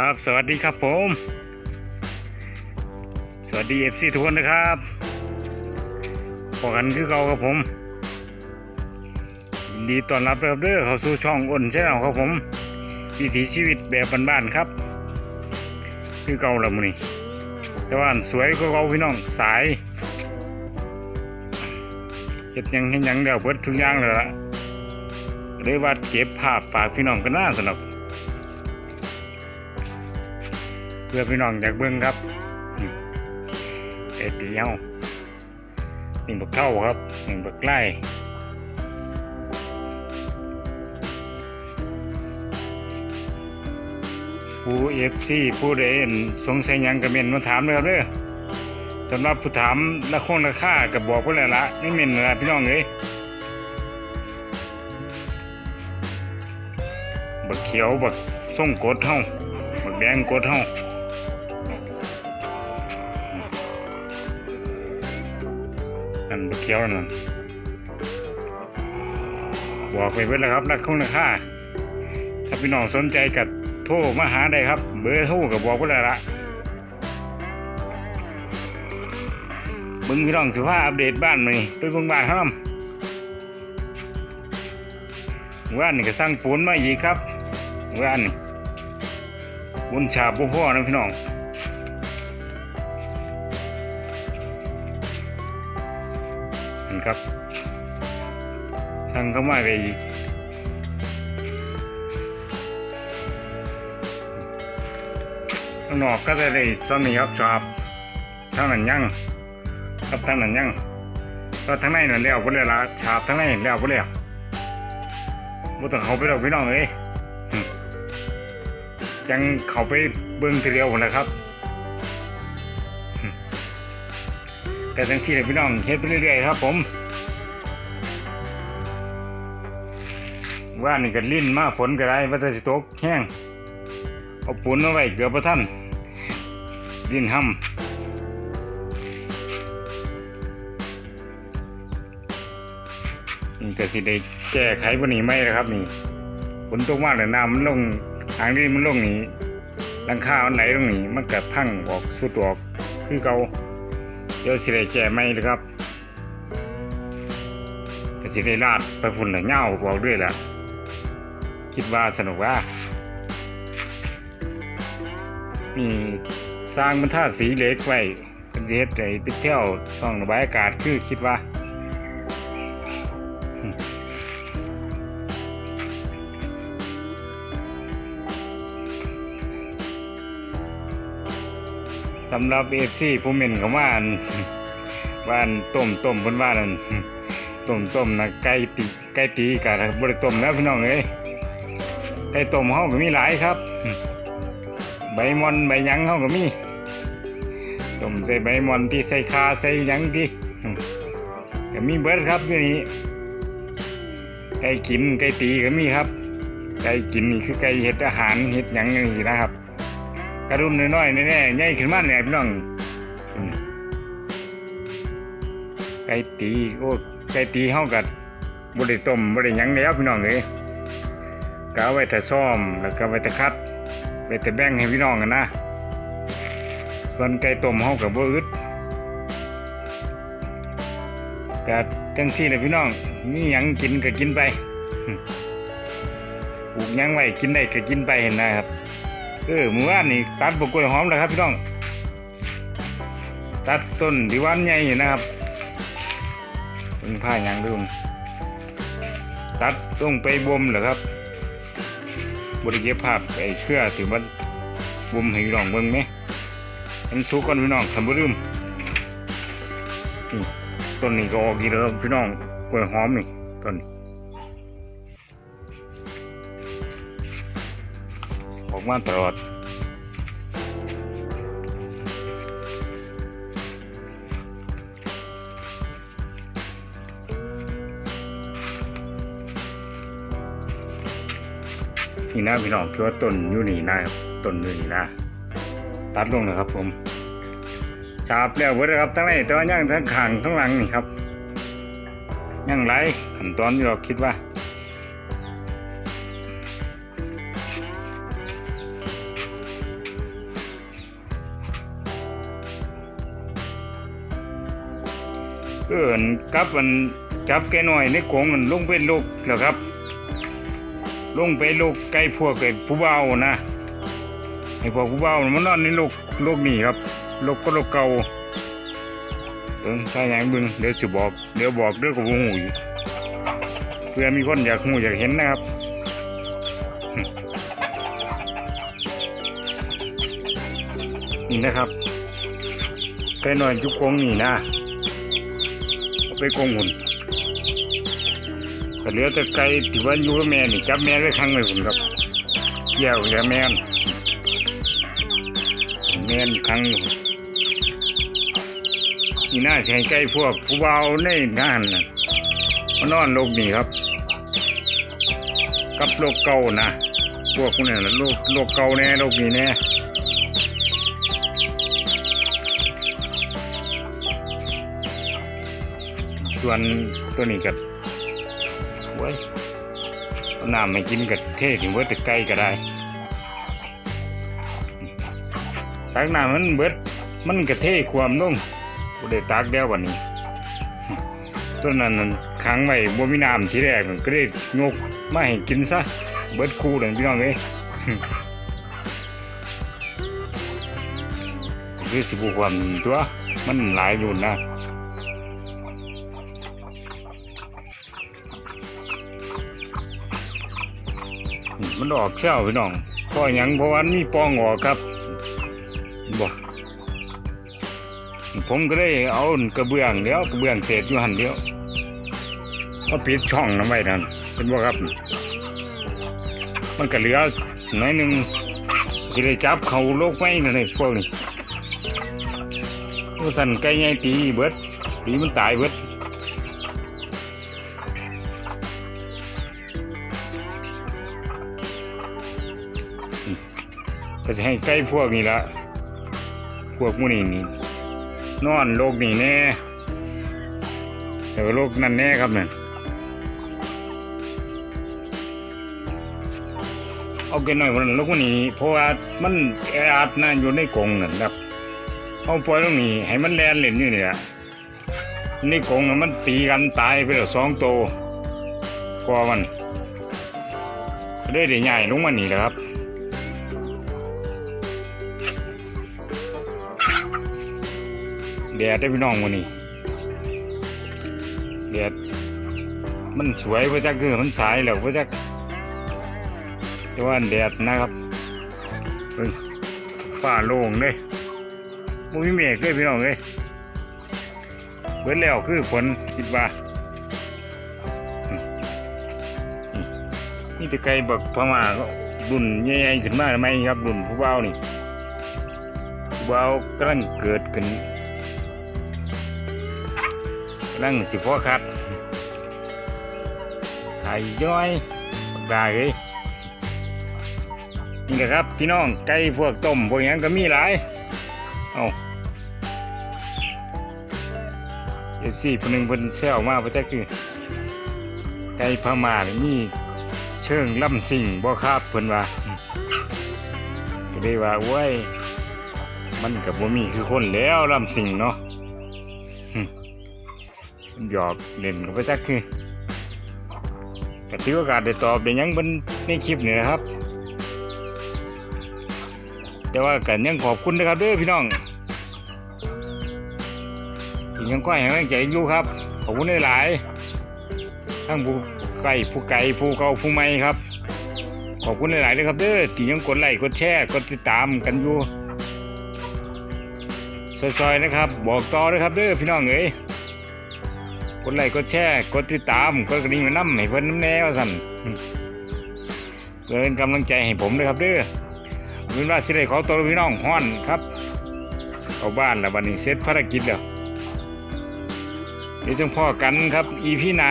ครับสวัสดีครับผม สวัสดี FC ทุกคนนะครับพอกันคือเก่าครับผมยินดีต้อนรับครับเด้อเข้าสู่ช่องอ้นใช่ไหมครับผมวิถีชีวิตแบบบ้านๆครับ คือเก่าล้วมื้อนี้แต่ว่าสวยก็เก่าพี่น้องสายเฮ็ดยังเฮ็ดยังเดี๋ยวเบิดทุกอย่างเลยละเลยว่าเก็บภาพฝากพี่น้องกันหน้าสนับ เพื่อพี่น้องอยากเบิ่งครับเอ็ดเดียวนี่งบักเท่าครับหนี่งบักไล่ผู้เอฟซีผู้ใดเห็นสงสัยยังกระเมนมาถามเลยครับเด้อสำหรับผู้ถามละคงราคากับบอกไปแล้วละนี่เมนละพี่น้องเอ้ยบักเขียวบักส่งกดเฮาบักแดงกดเฮา อันบักเขียวนั่นบอกไปเบิดแล้วครับนักคงราคาถ้าพี่น้องสนใจกับโทรมาหาได้ครับ เบอร์โทรกับบอกไปแล้วละเบึงพี่น้องสุภาพอัปเดตบ้านหน่อยไปเบิ่งบ้านครับว่านนี่ก็สร้างปูนมาอีกครับว่านนี่บนฉาบบ่พ่อนะพี่น้อง ครับสั่งเข้ามาไปอีกข้างนอกก็จะได้ซ้อนนี้ครับฉาบทั้งนั้นยังครับทั้งนั้นยังก็ทั้งในนั่นแล้วบ่เลยละฉาบทั้งในแล้วบ่แล้วบ่ต้องเขาไปดอกพี่น้องเอ้ยจังเขาไปเบิ้งทีเดียวหมดแล้วครับ แต่จังที่เลยพี่น้องเฮ็ดไปเรื่อยๆครับ ผม ว่านี่ก็ลิ้นมาฝนก็ได้ว่าจะสิตกแห้งเอาปูนมาไว้เกือบประทันลิ้นห้ำนี่ก็สิได้แก้ไขวันนี้ไหมนะครับ นี่ฝนตกมากเลยน้ำมันลงทางนี้มันลงนี่หลังคามันไหลลงนี่มันเก็พังออกสุดออกคือเก่า ดี๋ยวสิได้แก่ไม่เลยครับก็สิได้ลาดไปพุ่นละเงาบอกด้วยล่ะ คิดว่าสนุกว่านี่สร้างมันท่าสีเหล็กไว้เป็นสิเฮ็ดไอ้ไปเที่ยวช่องระบายอากาศคือคิดว่า สำหรับเอฟซีผู้เม่นของว่าอันว่าอันต้มต้มบนว่านั่นต้มต้มนะไก่ตีไก่ตีกับบริต้มแล้วพี่น้องเอ้ยไก่ต้มเขาก็มีหลายครับ ใบมอนใบยังเขาก็มีต้มใส่ใบมอนที่ใส่คาใส่ยังที่ก็มีเบิร์ดครับอยู่นี้ไก่กินไก่ตีก็มีครับ ไก่กินนี่คือไก่เห็ดอาหารเห็ดยังนี่นะครับ กระดุมน้อยๆแน่ๆใหญ่ขึ้นมาเนี่ยพี่น้องไก่ตีโอ้ไก่ตีเฮากับบริต้มบริยังแล้วพี่น้องเอ้ยก็ไว้แต่ซ่อมแล้วก็ไว้แต่คัดไว้แต่แบ่งให้พี่น้องกันนะส่วนไก่ต้มเฮากับบ่อึดก็จังซี่แหละพี่น้องมีหยังกินก็กินไปปลูกหยังไว้กินได้ก็กินไปเห็นนะครับ เออหมู่บ้านนี่ตัดบกกล้วยหอมแล้วครับพี่น้อง ตัดต้นที่วันใหญ่นะครับเพิ่งผ้าหยางดูตัดต้องไปบ่มเหรอครับบริเก็บภาพไอ้เครือถือมันบ่มให้พี่น้องเบิ่งไหมมันสุกก่อนพี่น้องทำบ่ลืมนี่ต้นนี้ก็ออกกี่แล้วพี่น้องกล้วยหอมนี่ต้นนี้ มาตลอดนี่นะพี่น้องคือว่าต้นยูนี่นะต้นยูนี่นะ ตัดลงนะครับผมชาบแล้วเวบิดครับทั้งในแต่ว่าย่างทั้งขังทั้งหลังนี่ครับย่างไรขั้นตอนที่เราคิดว่า เอินกับมันจับแกหน่อยในกงมันลงไปลูกแล้วครับ ลงไปลูกไก่พวกไก่ผู้เบานะไอ้พวกผู้เบามันนอนในลูกลูกนี่ครับลูกก็ลูกเก่าเบิ่งถ้าอย่างบิ่งเดี๋ยวสิบอก เดี๋ยวบอกเรื่องกับวงหูอีเพื่อมีคนอยากหูอยากเห็นนะครับนี่นะครับไก่หน่อยจุกกงนี่นะ ไปกงหุ่นก็เหลือแต่ไก่ที่ว่าอยู่กับแม่นี่จับแม่ไว้ข้งไว้หุ่นครับเกี่ยวกับแม่นแม่นข้งอยู่งนี่น่าใช้ไก่พวกผู้เบาในงานน่ะมานอนโลกนี่ครับกับโลกเก่านะพวกนี้นโลกโลกเก่าแน่โลกนี้แน่ ส่วนตัวนี้กับเว้ยน้ำไม่กินกับเทถึงเบิดแต่ไก่ก็ได้ตักน้ำมันเบิดมันกระเทความลงบ่ได้ตักแล้ววันนี้ต้นนั้นขังไว้บ่มีน้ำที่แรกก็ได้ยกมาให้กินซะเบิดคู่เลยพี่น้องเอ้ยคือสิบความตัวมันหลายรุ่นะ มันออกเช้าพี่น้องเพราะยังเพราะว่ามีปองออกครับบอกผมก็ได้เอากระเบื้องเดียวกระเบื้องเศษอยู่หันเดียวก็ปิดช่องน้ำไว้นั่นเป็นบ่ครับ มันก็เหลือหน้อยหนึ่งจะได้จับเขาโลกไม่นั่นเลยพวกนี้พวกสันไก่ใหญ่ตีเบิดตีมันตายเบิด ก็จะให้ไก่พวกนี้ละพวกมูนี่นี่นอนโลกนี่แน่แต่โลกนั่นแน่ครับเนี่ยเอาเกินหน่อยวันลูกนี้เพราะว่ามันแออัดนะอยู่ในกรงนั่นครับเอาปล่อยตรงนี้ให้มันแลนเล่นอยู่นี่แหละในกรงน่ะมันตีกันตายไปแล้วสองตัวพอมันได้ได้ใหญ่ลงมานี่แหละครับ แดดได้พี่น้องวันนี้แดดมันสวยพระจักคือมันสายแล้วพระจักแต่ว่าแดดนะครับเฮ้ยฟ้าโล่งเลยมุมีเมฆเลยพี่น้องเลยเบิดแล้วคือฝนคิดว่านี่ต่ไกลบักพม่าก็รุ่นใหญ่ๆขึ้นมาทำไมครับรุ่นผู้เบานี่ผู้เบากำลังเกิดขึ้น กำลังสิพ่อคัดไข่ย้อยปากกาเลยนี่แหละครับ พี่น้องไก่พวกต้มพวกหยังก็มีหลาย เอาเอฟซีคนหนึ่งเพิ่นแซวมาพราะแต่คือ ไก่พม่านี่มีเชิงล่ำสิ่งบ่ครับเพิ่นว่าก็เลยว่าโว้ยมันกับบ่มีคือคนแล้วล่ำสิ่งเนาะ หยอกเล่นกับเพราะแต่คือก็ถือโอกาสได้ตอบได้ยังเพิ่นในคลิปนี่นะครับ แต่ว่ากันยังขอบคุณนะครับเด้อพี่น้องที่ยังก้อยให้กำลังใจอยู่ครับ ขอบคุณหลายๆทั้งผู้ไก่ผู้ไก่ผู้เก่าผู้ใหม่ครับ ขอบคุณหลายๆเลยครับเด้อที่ยังกดไลค์กดแชร์กดติดตามกันอยู่ซอยๆนะครับ บอกต่อเลยครับเด้อพี่น้องเอ๋ย ดไลค์กดแชร์กดติดตามกดกระดิ่งมาน้ำให้เพิ่นน้ำแน่ว่าสั่นเกินกำลังใจให้ผมเลยครับเด้อเป็นว่าสิได้ขอตัวพี่น้องฮ้อนครับเอาบ้านแล้ววันนี้เสร็จภารกิจแล้วเดี๋ยวจงพ่อกันครับ อีพี่หนา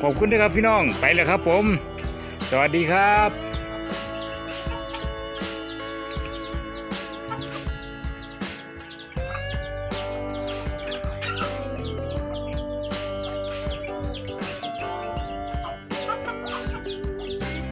ขอบคุณด้วยครับพี่น้องไปแล้วครับผม สวัสดีครับ